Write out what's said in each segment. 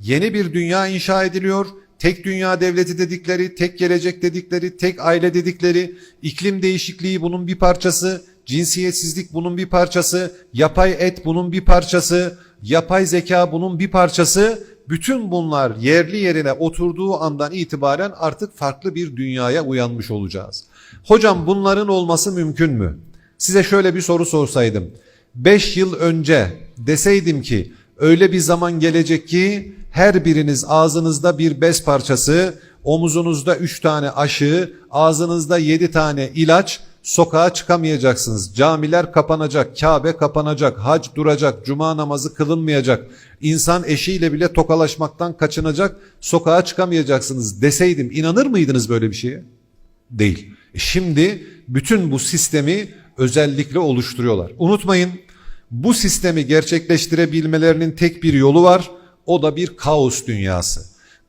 Yeni bir dünya inşa ediliyor. Tek dünya devleti dedikleri, tek gelecek dedikleri, tek aile dedikleri, iklim değişikliği bunun bir parçası, cinsiyetsizlik bunun bir parçası, yapay et bunun bir parçası, yapay zeka bunun bir parçası. Bütün bunlar yerli yerine oturduğu andan itibaren artık farklı bir dünyaya uyanmış olacağız. Hocam bunların olması mümkün mü? Size şöyle bir soru sorsaydım. 5 yıl önce deseydim ki öyle bir zaman gelecek ki her biriniz ağzınızda bir bez parçası, omuzunuzda 3 tane aşı, ağzınızda 7 tane ilaç, sokağa çıkamayacaksınız. Camiler kapanacak, Kabe kapanacak, hac duracak, cuma namazı kılınmayacak. İnsan eşiyle bile tokalaşmaktan kaçınacak, sokağa çıkamayacaksınız deseydim inanır mıydınız böyle bir şeye? Değil. E Şimdi bütün bu sistemi özellikle oluşturuyorlar. Unutmayın bu sistemi gerçekleştirebilmelerinin tek bir yolu var. O da bir kaos dünyası.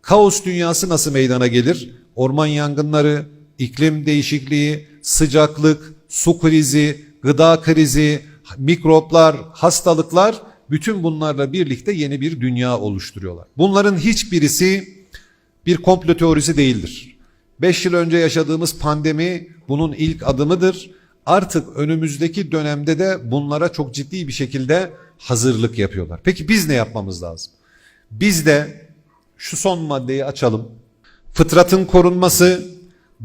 Kaos dünyası nasıl meydana gelir? Orman yangınları, iklim değişikliği, sıcaklık, su krizi, gıda krizi, mikroplar, hastalıklar bütün bunlarla birlikte yeni bir dünya oluşturuyorlar. Bunların hiçbirisi bir komplo teorisi değildir. 5 yıl önce yaşadığımız pandemi bunun ilk adımıdır. Artık önümüzdeki dönemde de bunlara çok ciddi bir şekilde hazırlık yapıyorlar. Peki biz ne yapmamız lazım? Biz de şu son maddeyi açalım. Fıtratın korunması,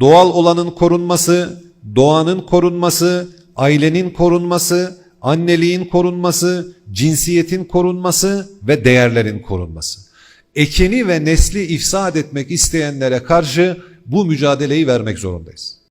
doğal olanın korunması, doğanın korunması, ailenin korunması, anneliğin korunması, cinsiyetin korunması ve değerlerin korunması. Ekeni ve nesli ifsad etmek isteyenlere karşı bu mücadeleyi vermek zorundayız.